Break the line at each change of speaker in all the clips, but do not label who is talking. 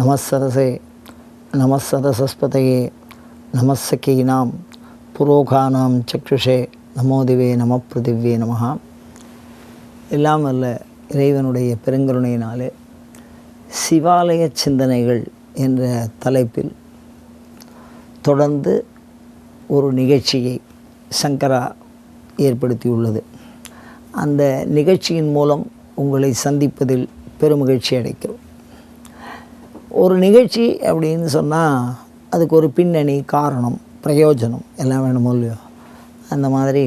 நமசரசே நமசரசஸ்பதையே நமசகீனாம் புரோகானாம் சக்ஷுஷே நமோதிவே நம பிருதிவ்யே நமகா எல்லாம் அல்ல இறைவனுடைய பெருங்கருணையினாலே சிவாலய சிந்தனைகள் என்ற தலைப்பில் தொடர்ந்து ஒரு நிகழ்ச்சியை சங்கரா ஏற்படுத்தியுள்ளது. அந்த நிகழ்ச்சியின் மூலம் உங்களை சந்திப்பதில் பெருமகிழ்ச்சி அடைக்கிறோம் ஒரு நிகழ்ச்சி அப்படின்னு சொன்னால் அதுக்கு ஒரு பின்னணி காரணம் பிரயோஜனம் எல்லாம் வேணுமோ இல்லையோ? அந்த மாதிரி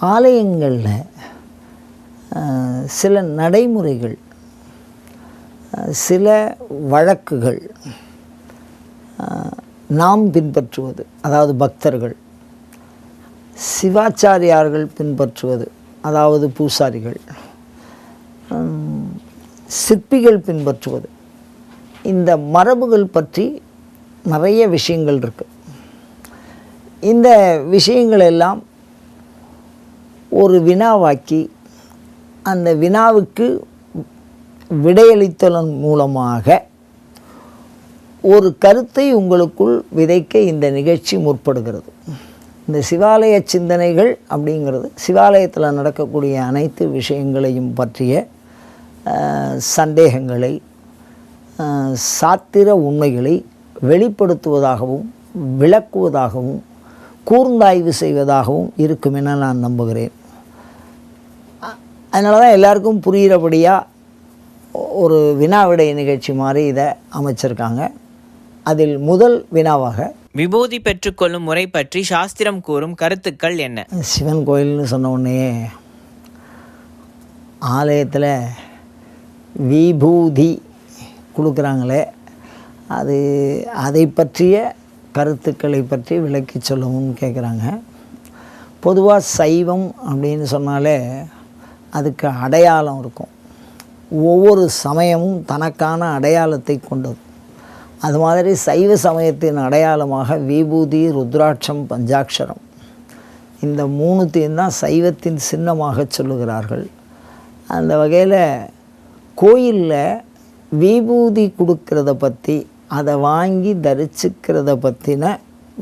ஆலயங்களில் சில நடைமுறைகள் சில வழக்குகள் நாம் பின்பற்றுவது அதாவது பக்தர்கள் சிவாச்சாரியார்கள் பின்பற்றுவது அதாவது பூசாரிகள் சிற்பிகள் பின்பற்றுவது இந்த மரபுகள் பற்றி நிறைய விஷயங்கள் இருக்குது இந்த விஷயங்கள் எல்லாம் ஒரு வினாவாக்கி அந்த வினாவுக்கு விடையளித்ததன் மூலமாக ஒரு கருத்தை உங்களுக்குள் விதைக்க இந்த நிகழ்ச்சி முற்படுகிறது. இந்த சிவாலய சிந்தனைகள் அப்படிங்கிறது சிவாலயத்தில் நடக்கக்கூடிய அனைத்து விஷயங்களையும் பற்றிய சந்தேகங்களை சாத்திர உண்மைகளை வெளிப்படுத்துவதாகவும் விளக்குவதாகவும் கூர்ந்தாய்வு செய்வதாகவும் இருக்கும் என நான் நம்புகிறேன். அதனால தான் எல்லாருக்கும் புரிகிறபடியாக ஒரு வினாவிடை நிகழ்ச்சி மாதிரி இதை அமைச்சிருக்காங்க. அதில் முதல் வினாவாக
விபூதி பெற்றுக்கொள்ளும் முறை பற்றி சாஸ்திரம் கூறும் கருத்துக்கள் என்ன?
சிவன் கோயில்னு சொன்ன உடனே ஆலயத்தில் விபூதி கொடுக்குறாங்களே அது அதை பற்றிய கருத்துக்களை பற்றி விளக்கி சொல்லவும் கேட்குறாங்க பொதுவாக சைவம் அப்படின்னு சொன்னாலே அதுக்கு அடையாளம் இருக்கும். ஒவ்வொரு சமயமும் தனக்கான அடையாளத்தை கொண்டது. அது மாதிரி சைவ சமயத்தின் அடையாளமாக விபூதி ருத்ராட்சம் பஞ்சாட்சரம் இந்த மூணுத்தையும் தான் சைவத்தின் சின்னமாக சொல்லுகிறார்கள். அந்த வகையில் கோயிலில் விபூதி கொடுக்கறத பற்றி அதை வாங்கி தரிச்சுக்கிறத பற்றின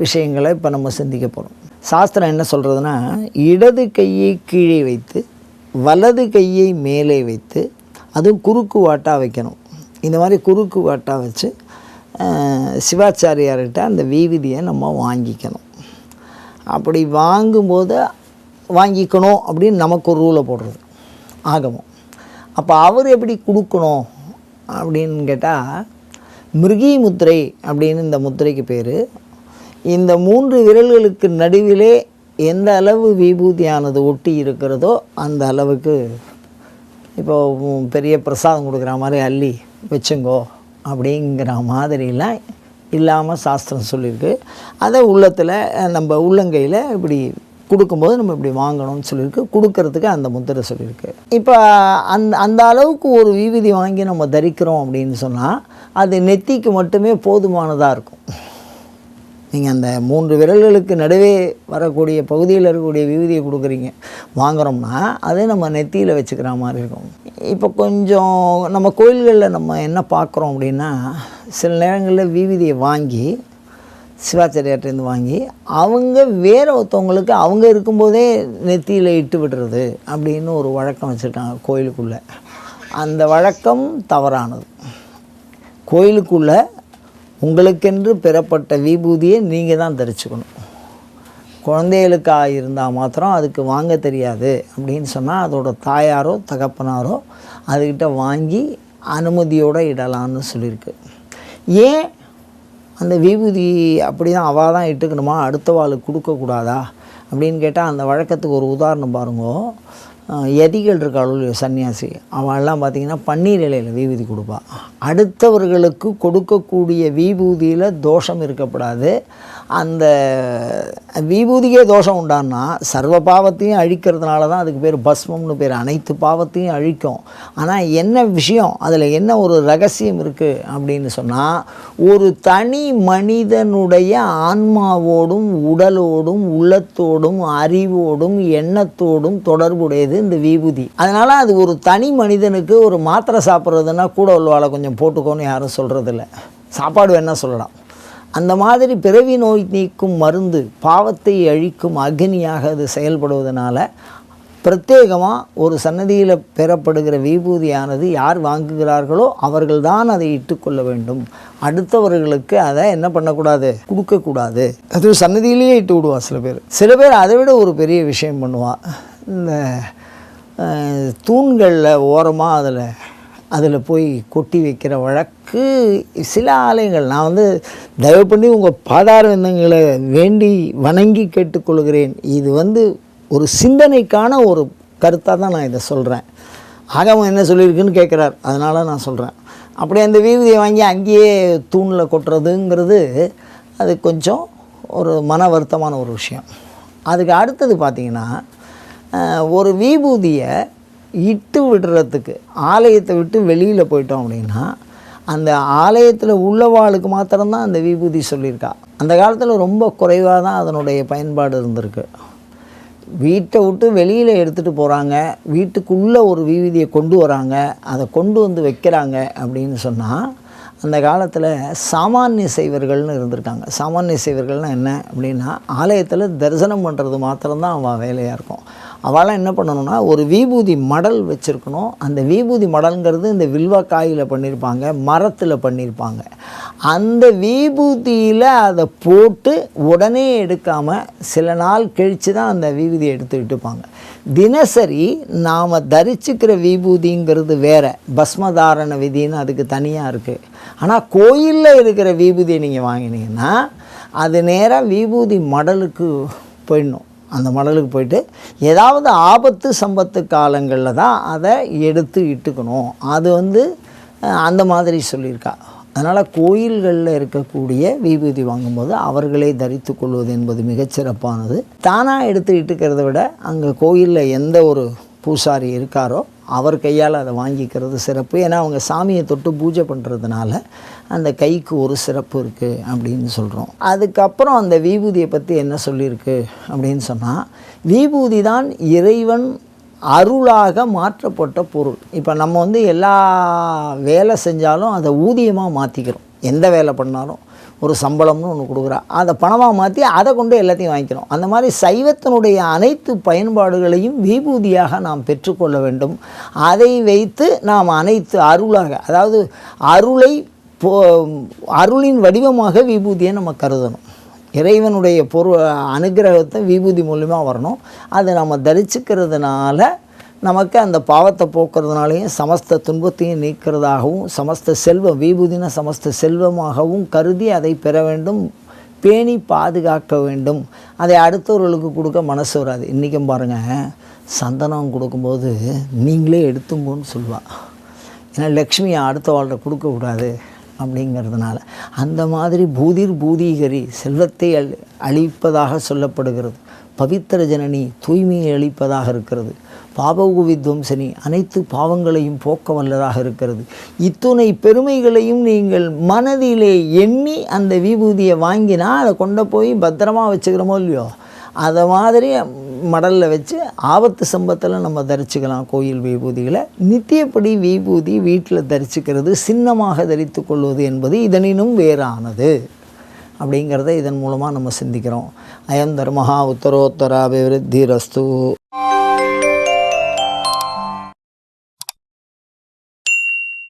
விஷயங்களை இப்போ நம்ம சிந்திக்க போகிறோம் சாஸ்திரம் என்ன சொல்கிறதுனா இடது கையை கீழே வைத்து வலது கையை மேலே வைத்து அதுவும் குறுக்கு வாட்டாக வைக்கணும். இந்த மாதிரி குறுக்கு வாட்டாக வச்சு சிவாச்சாரியார்கிட்ட அந்த வீவிதியை நம்ம வாங்கிக்கணும். அப்படி வாங்கும்போது வாங்கிக்கணும் அப்படின்னு நமக்கு ஒரு ரூலை போடுறது ஆகமம் அப்போ அவர் எப்படி கொடுக்கணும்? அப்படின்னு கேட்டால் மிருகி முத்திரை அப்படின்னு இந்த முத்திரைக்கு பேர். இந்த மூன்று விரல்களுக்கு நடுவிலே எந்த அளவு விபூதியானது ஒட்டி இருக்கிறதோ அந்த அளவுக்கு இப்போது பெரிய பிரசாதம் கொடுக்குற மாதிரி அள்ளி வச்சுங்கோ அப்படிங்கிற மாதிரிலாம் இல்லாமல் சாஸ்திரம் சொல்லியிருக்கு. அதை உள்ளத்தில் நம்ம உள்ளங்கையில் இப்படி கொடுக்கும்போது நம்ம இப்படி வாங்கணும்னு சொல்லியிருக்கு. கொடுக்கறதுக்கு அந்த முத்திரை சொல்லியிருக்கு. இப்போ அந்த அந்த அளவுக்கு ஒரு விவிதி வாங்கி நம்ம தரிக்கிறோம் அப்படின்னு சொன்னால் அது நெத்திக்கு மட்டுமே போதுமானதாக இருக்கும். நீங்கள் அந்த மூன்று விரல்களுக்கு நடுவே வரக்கூடிய பகுதியில் இருக்கக்கூடிய விவிதியை கொடுக்குறீங்க. வாங்குறோம்னா அதே நம்ம நெத்தியில் வச்சுக்கிற மாதிரி இருக்கும். இப்போ கொஞ்சம் நம்ம கோயில்களில் நம்ம என்ன பார்க்குறோம் அப்படின்னா சில நேரங்களில் விவிதியை வாங்கி சிவாச்சாரியார்ட்டேருந்து வாங்கி அவங்க வேற ஒருத்தவங்களுக்கு அவங்க இருக்கும்போதே நெத்தியில் இட்டு விடுறது அப்படின்னு ஒரு வழக்கம் வச்சுருக்காங்க கோயிலுக்குள்ளே. அந்த வழக்கம் தவறானது. கோயிலுக்குள்ளே உங்களுக்கென்று பெறப்பட்ட விபூதியை நீங்கள் தான் தரிச்சுக்கணும். குழந்தைகளுக்காக இருந்தால் மாத்திரம் அதுக்கு வாங்க தெரியாது அப்படின்னு சொன்னால் அதோட தாயாரோ தகப்பனாரோ அதுக்கிட்ட வாங்கி அனுமதியோடு இடலாம்னு சொல்லியிருக்கு. ஏன் அந்த விபூதி அப்படி தான் அவள் தான் இட்டுக்கணுமா? அடுத்த வாழ் கொடுக்கக்கூடாதா? அப்படின்னு கேட்டால் அந்த வழக்கத்துக்கு ஒரு உதாரணம் பாருங்க. யதிகள் இருக்காள் சன்னியாசி அவள்லாம் பார்த்திங்கன்னா பன்னீர் இலையில் வீபூதி கொடுப்பா. அடுத்தவர்களுக்கு கொடுக்கக்கூடிய விபூதியில் தோஷம் இருக்கப்படாது. அந்த வீபூதிக்கே தோஷம் உண்டான்னா சர்வ பாவத்தையும் அழிக்கிறதுனால தான் அதுக்கு பேர் பஸ்மம்னு பேர் அனைத்து பாவத்தையும் அழிக்கும். ஆனால் என்ன விஷயம்? அதில் என்ன ஒரு ரகசியம் இருக்குது அப்படின்னு சொன்னால் ஒரு தனி மனிதனுடைய ஆன்மாவோடும் உடலோடும் உள்ளத்தோடும் அறிவோடும் எண்ணத்தோடும் தொடர்புடையது இந்த விபூதி. அதனால் அது ஒரு தனி மனிதனுக்கு ஒரு மாத்திரை சாப்பிட்றதுன்னா கூட உள்ளவாளை கொஞ்சம் போட்டுக்கோன்னு யாரும் சொல்கிறதில்ல சாப்பாடு வேணால் சொல்லலாம். அந்த மாதிரி பிறவி நோய் நீக்கும் மருந்து பாவத்தை அழிக்கும் அக்னியாக அது செயல்படுவதனால பிரத்யேகமாக ஒரு சன்னதியில் பெறப்படுகிற விபூதியானது யார் வாங்குகிறார்களோ அவர்கள்தான் அதை இட்டுக்கொள்ள வேண்டும். அடுத்தவர்களுக்கு அதை என்ன பண்ணக்கூடாது? கொடுக்கக்கூடாது. அது சன்னதியிலேயே இட்டு விடுவா சில பேர். சில பேர் அதை விட ஒரு பெரிய விஷயம் பண்ணுவான் இந்த தூண்களில் ஓரமாக அதில் அதில் போய் கொட்டி வைக்கிற வழக்கு சில ஆலயங்கள். நான் வந்து தயவு பண்ணி உங்கள் பாதார விந்தங்களை வேண்டி வணங்கி கேட்டுக்கொள்கிறேன். இது வந்து ஒரு சிந்தனைக்கான ஒரு கருத்தாக தான் நான் இதை சொல்கிறேன் ஆகமம் என்ன சொல்லியிருக்குன்னு கேட்குறார். அதனால் நான் சொல்கிறேன் அப்படி அந்த வீதியை வாங்கி அங்கேயே தூணில் கொட்டுறதுங்கிறது அது கொஞ்சம் ஒரு மன வருத்தமான ஒரு விஷயம். அதுக்கு அடுத்தது பார்த்திங்கன்னா ஒரு விபூதியை இட்டு விடுறதுக்கு ஆலயத்தை விட்டு வெளியில் போயிட்டோம் அப்படின்னா அந்த ஆலயத்தில் உள்ளவாளுக்கு மாத்திரம்தான் அந்த விபூதி சொல்லியிருக்கா. அந்த காலத்தில் ரொம்ப குறைவாக தான் அதனுடைய பயன்பாடு இருந்திருக்கு. வீட்டை விட்டு வெளியில் எடுத்துகிட்டு போகிறாங்க வீட்டுக்குள்ளே ஒரு விபூதியை கொண்டு வராங்க அதை கொண்டு வந்து வைக்கிறாங்க அப்படின்னு சொன்னால் அந்த காலத்தில் சாமானிய சைவர்கள்னு இருந்திருக்காங்க. சாமானிய சைவர்கள்னால் என்ன அப்படின்னா ஆலயத்தில் தரிசனம் பண்ணுறது மாத்திரம்தான் அவள் வேலையாக இருக்கும். அவளாம் என்ன பண்ணணும்னா ஒரு விபூதி மடல் வச்சுருக்கணும். அந்த விபூதி மடல்ங்கிறது இந்த வில்வக்காயில் பண்ணியிருப்பாங்க மரத்தில் பண்ணியிருப்பாங்க அந்த விபூதியில் அதை போட்டு உடனே எடுக்காமல் சில நாள் கழித்து தான் அந்த விபூதியை எடுத்து விட்டுப்பாங்க தினசரி நாம் தரிச்சுக்கிற விபூதிங்கிறது வேறு. பஸ்மதாரண விதின்னு அதுக்கு தனியாக இருக்குது ஆனால் கோயிலில் இருக்கிற விபூதியை நீங்கள் வாங்கினீங்கன்னா அது நேராக விபூதி மடலுக்கு போயிடணும். அந்த மடலுக்கு போயிட்டு ஏதாவது ஆபத்து சம்பத்து காலங்களில் தான் அதை எடுத்து இட்டுக்கணும். அது வந்து அந்த மாதிரி சொல்லியிருக்கா. அதனால் கோயில்களில் இருக்கக்கூடிய விபூதி வாங்கும்போது அவர்களே தரித்து கொள்வது என்பது மிகச்சிறப்பானது தானாக எடுத்து இட்டுக்கிறத விட அங்கே கோயிலில் எந்த ஒரு பூசாரி இருக்காரோ அவர் கையால் அதை வாங்கிக்கிறது சிறப்பு. ஏன்னா அவங்க சாமியை தொட்டு பூஜை பண்ணுறதுனால அந்த கைக்கு ஒரு சிறப்பு இருக்குது அப்படின்னு சொல்கிறோம் அதுக்கப்புறம் அந்த விபூதியை பற்றி என்ன சொல்லியிருக்கு அப்படின்னு சொன்னால் விபூதி தான் இறைவன் அருளாக மாற்றப்பட்ட பொருள். இப்போ நம்ம வந்து எல்லா வேலை செஞ்சாலும் அதை ஊதியமாக மாற்றிக்கிறோம் எந்த வேலை பண்ணாலும் ஒரு சம்பளம்னு ஒன்று கொடுக்குறா. அதை பணமாக மாற்றி அதை கொண்டு எல்லாத்தையும் வாங்கிக்கிறோம். அந்த மாதிரி சைவத்தினுடைய அனைத்து பயன்பாடுகளையும் விபூதியாக நாம் பெற்றுக்கொள்ள வேண்டும். அதை வைத்து நாம் அனைத்து அருளாக அதாவது அருளை போ அருளின் வடிவமாக விபூதியை நம்ம கருதணும். இறைவனுடைய பொரு அனுகிரகத்தை விபூதி மூலிமா வரணும். அதை நம்ம தரிச்சுக்கிறதுனால நமக்கு அந்த பாவத்தை போக்குறதுனாலையும் சமஸ்த துன்பத்தையும் நீக்கிறதாகவும் சமஸ்த செல்வம் விபூதின சமஸ்த செல்வமாகவும் கருதி அதை பெற வேண்டும் பேணி பாதுகாக்க வேண்டும். அதை அடுத்தவர்களுக்கு கொடுக்க மனசு வராது. இன்றைக்கும் பாருங்கள் சந்தனம் கொடுக்கும்போது நீங்களே எடுத்துங்கோன்னு சொல்லுவாள் ஏன்னா லக்ஷ்மியை அடுத்த வாழ்கிட்ட கொடுக்கக்கூடாது அப்படிங்கிறதுனால. அந்த மாதிரி பூதிர் பூதீகரி செல்வத்தை அழி அழிப்பதாக சொல்லப்படுகிறது. பவித்திர ஜனனி தூய்மையை அளிப்பதாக இருக்கிறது. பாபகு வித்வம்சனி அனைத்து பாவங்களையும் போக்க வல்லதாக இருக்கிறது. இத்துணை பெருமைகளையும் நீங்கள் மனதிலே எண்ணி அந்த விபூதியை வாங்கினா அதை கொண்டு போய் பத்திரமா வச்சுக்கிறோமோ இல்லையோ? அதை மாதிரி மடலில் வச்சு ஆபத்து சம்பத்தில் நம்ம தரிச்சுக்கலாம் கோயில் விபூதிகளை. நித்தியப்படி விபூதி வீட்டில் தரிச்சுக்கிறது சின்னமாக தரித்து கொள்வது என்பது இதனினும் வேறானது. அப்படிங்கிறத இதன் மூலமாக நம்ம சிந்திக்கிறோம். அயம் தர்மஹா உத்தரோத்தராபிவிருத்தி ரஸ்து